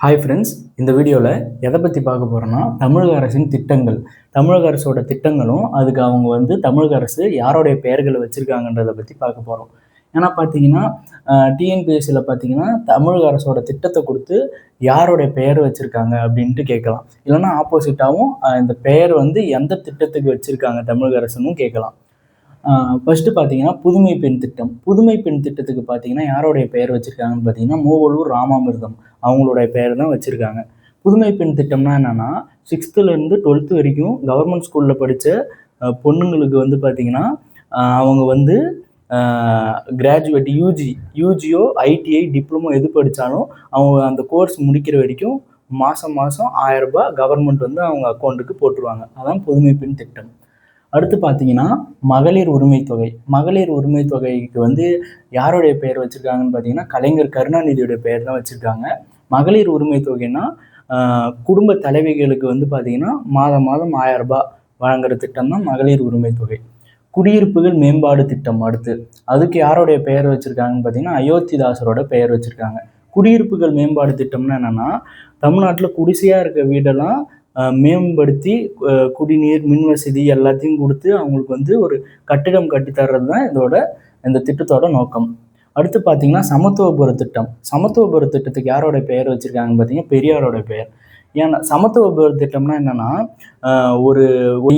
Hi friends இந்த வீடியோவில் எதை பற்றி பார்க்க போகிறோன்னா தமிழக அரசின் திட்டங்கள். தமிழக அரசோட திட்டங்களும் அதுக்கு அவங்க வந்து தமிழக அரசு யாரோடைய பெயர்களை வச்சுருக்காங்கன்றதை பற்றி பார்க்க போகிறோம் ஏன்னா பார்த்தீங்கன்னா டிஎன்பிஎஸ்சியில் பார்த்தீங்கன்னா தமிழக அரசோட திட்டத்தை கொடுத்து யாரோடைய பெயர் வச்சுருக்காங்க அப்படின்ட்டு கேட்கலாம். இல்லைன்னா ஆப்போசிட்டாகவும் இந்த பெயர் வந்து எந்த திட்டத்துக்கு வச்சுருக்காங்க தமிழக அரசுன்னு கேட்கலாம். ஃபஸ்ட்டு பார்த்தீங்கன்னா புதுமை பெண் திட்டம். புதுமை பெண் திட்டத்துக்கு பார்த்தீங்கன்னா யாருடைய பெயர் வச்சுருக்காங்கன்னு பார்த்தீங்கன்னா மூவலூர் ராமாமிர்தம். அவங்களுடைய பெயர் தான் வச்சுருக்காங்க. புதுமை பெண் திட்டம்னா என்னென்னா சிக்ஸ்த்துலேருந்து டுவெல்த்து வரைக்கும் கவர்மெண்ட் ஸ்கூலில் படித்த பொண்ணுங்களுக்கு வந்து பார்த்திங்கன்னா அவங்க வந்து கிராஜுவேட் யூஜி யூஜியோ ஐடிஐ டிப்ளமோ எது படித்தாலும் அவங்க அந்த கோர்ஸ் முடிக்கிற வரைக்கும் மாதம் மாதம் ஆயரரூபா கவர்மெண்ட் வந்து அவங்க அக்கௌண்ட்டுக்கு போட்டுருவாங்க. அதான் புதுமை பெண் திட்டம். அடுத்து பார்த்தீங்கன்னா மகளிர் உரிமை தொகை மகளிர் உரிமை தொகைக்கு வந்து யாருடைய பெயர் வச்சுருக்காங்கன்னு பார்த்தீங்கன்னா கலைஞர் கருணாநிதியுடைய பெயர் தான் வச்சுருக்காங்க. மகளிர் உரிமை தொகைன்னா குடும்ப தலைவிகளுக்கு வந்து பார்த்தீங்கன்னா மாதம் மாதம் ஆயிரம் ரூபாய் வழங்குற திட்டம் தான் மகளிர் உரிமை தொகை குடியிருப்புகள் மேம்பாடு திட்டம் அடுத்து. அதுக்கு யாருடைய பெயர் வச்சுருக்காங்கன்னு பார்த்தீங்கன்னா அயோத்திதாசரோட பெயர் வச்சுருக்காங்க. குடியிருப்புகள் மேம்பாடு திட்டம்னா என்னென்னா தமிழ்நாட்டில் குடிசையாக இருக்க வீடெல்லாம் மேம்படுத்தி குடிநீர் மின் வசதி எல்லாத்தையும் கொடுத்து அவங்களுக்கு வந்து ஒரு கட்டிடம் கட்டித்தர்றது தான் இதோட இந்த திட்டத்தோட நோக்கம். அடுத்து பார்த்தீங்கன்னா சமத்துவபுர திட்டம். சமத்துவபுர திட்டத்துக்கு யாரோட பெயர் வச்சுருக்காங்கன்னு பார்த்தீங்கன்னா பெரியாரோட பெயர். ஏன்னா சமத்துவபுர திட்டம்னா என்னென்னா ஒரு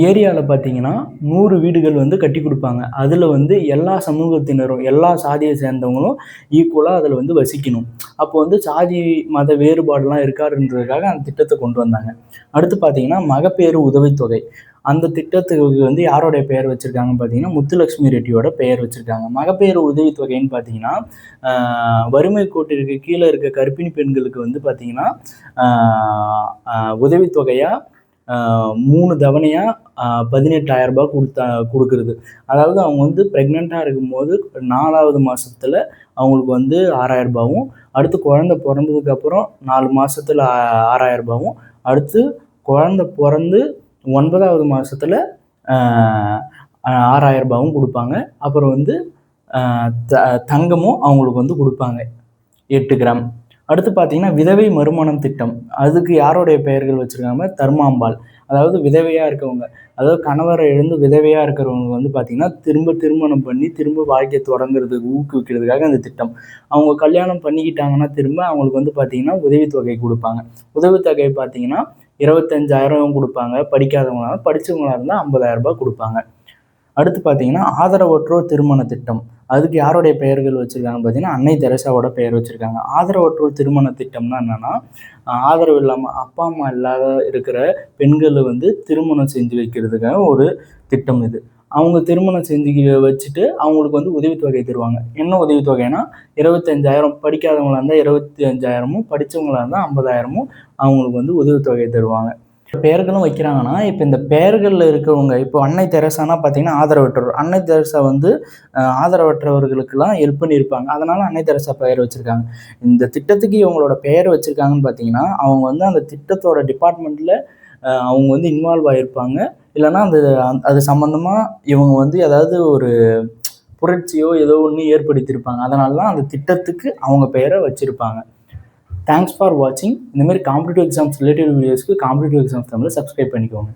ஏரியாவில் பார்த்தீங்கன்னா நூறு வீடுகள் வந்து கட்டி கொடுப்பாங்க. அதில் வந்து எல்லா சமூகத்தினரும் எல்லா சாதியை சேர்ந்தவங்களும் ஈக்குவலாக அதில் வந்து வசிக்கணும். அப்போ வந்து சாதி மத வேறுபாடுலாம் இருக்காருன்றதுக்காக அந்த திட்டத்தை கொண்டு வந்தாங்க. அடுத்து பார்த்தீங்கன்னா மகப்பேறு உதவித்தொகை. அந்த திட்டத்துக்கு வந்து யாரோடைய பெயர் வச்சுருக்காங்க பார்த்தீங்கன்னா முத்துலட்சுமி ரெட்டியோட பெயர் வச்சுருக்காங்க. மகப்பேறு உதவித்தொகைன்னு பார்த்தீங்கன்னா வறுமை கோட்டிற்கு கீழே இருக்க கர்ப்பிணி பெண்களுக்கு வந்து பார்த்தீங்கன்னா உதவித்தொகையாக மூணு தவணையாக பதினெட்டாயிரம் ரூபாய் கொடுத்தா கொடுக்குறது. அதாவது அவங்க வந்து ப்ரெக்னெண்ட்டாக இருக்கும்போது நாலாவது மாதத்தில் அவங்களுக்கு வந்து ஆறாயிரம் ரூபாவும் அடுத்து குழந்த பிறந்ததுக்கப்புறம் நாலு மாதத்தில் ஆறாயிரம் ரூபாவும் அடுத்து குழந்த பிறந்து ஒன்பதாவது மாதத்தில் ஆறாயிரம் ரூபாவும் கொடுப்பாங்க. அப்புறம் வந்து த தங்கமும் அவங்களுக்கு வந்து கொடுப்பாங்க. எட்டு கிராம். அடுத்து பார்த்தீங்கன்னா விதவை மறுமணம் திட்டம். அதுக்கு யாருடைய பெயர்கள் வச்சுருக்காங்க? தர்மாம்பாள். அதாவது விதவையாக இருக்கவங்க. அதாவது கணவரை எழுந்து விதவையாக இருக்கிறவங்க வந்து பார்த்திங்கன்னா திரும்ப திருமணம் பண்ணி திரும்ப வாழ்க்கையை தொடங்குறதுக்கு ஊக்குவிக்கிறதுக்காக அந்த திட்டம். அவங்க கல்யாணம் பண்ணிக்கிட்டாங்கன்னா திரும்ப அவங்களுக்கு வந்து பார்த்திங்கன்னா உதவித்தொகை கொடுப்பாங்க. உதவித்தொகை பார்த்திங்கன்னா இருபத்தஞ்சாயிரம் கொடுப்பாங்க. படிக்காதவங்களால படித்தவங்களாக இருந்தால் ஐம்பதாயிரரூபா கொடுப்பாங்க. அடுத்து பார்த்தீங்கன்னா ஆதரவற்றோர் திருமண திட்டம். அதுக்கு யாருடைய பெயர்கள் வச்சுருக்காங்க பார்த்தீங்கன்னா அன்னை தெரசாவோட பெயர் வச்சுருக்காங்க. ஆதரவற்றோர் திருமண திட்டம்னா என்னென்னா ஆதரவு இல்லாமல் அப்பா அம்மா இல்லாத இருக்கிற பெண்களை வந்து திருமணம் செஞ்சு வைக்கிறதுக்காக ஒரு திட்டம் இது. அவங்க திருமணம் செஞ்சு வச்சுட்டு அவங்களுக்கு வந்து உதவித்தொகை தருவாங்க. என்ன உதவித்தொகைனா இருபத்தஞ்சாயிரம் படிக்காதவங்களாக இருந்தால் இருபத்தி அஞ்சாயிரமும் படித்தவங்களாக இருந்தால் ஐம்பதாயிரமும் அவங்களுக்கு வந்து உதவித்தொகை தருவாங்க. பெயர்களும் வைக்கிறாங்கன்னா இப்போ இந்த பெயர்களில் இருக்கிறவங்க இப்போ அன்னை தெரசானா பார்த்தீங்கன்னா ஆதரவற்றவர் அன்னை தெரசா வந்து ஆதரவற்றவர்களுக்கெல்லாம் ஹெல்ப் பண்ணியிருப்பாங்க. அதனால் அன்னை தெரசா பெயர் வச்சுருக்காங்க. இந்த திட்டத்துக்கு இவங்களோட பெயர் வச்சுருக்காங்கன்னு பார்த்தீங்கன்னா அவங்க வந்து அந்த திட்டத்தோட டிபார்ட்மெண்ட்டில் அவங்க வந்து இன்வால்வ் ஆகியிருப்பாங்க இல்லைன்னா அந்த அது சம்மந்தமாக இவங்க வந்து ஏதாவது ஒரு புரட்சியோ ஏதோ ஒன்று ஏற்படுத்தியிருப்பாங்க. அதனால தான் அந்த திட்டத்துக்கு அவங்க பெயரை வச்சுருப்பாங்க. தேங்க்ஸ் ஃபார் வாட்சிங் இந்தமாதிரி காம்படிட்டிவ் எக்ஸாம்ஸ் ரிலேட்டட் வீடியோஸ்க்கு காம்படிட்டிவ் எக்ஸாம்ஸ் தமிழில் சப்ஸ்கிரைப் பண்ணிக்கோங்க.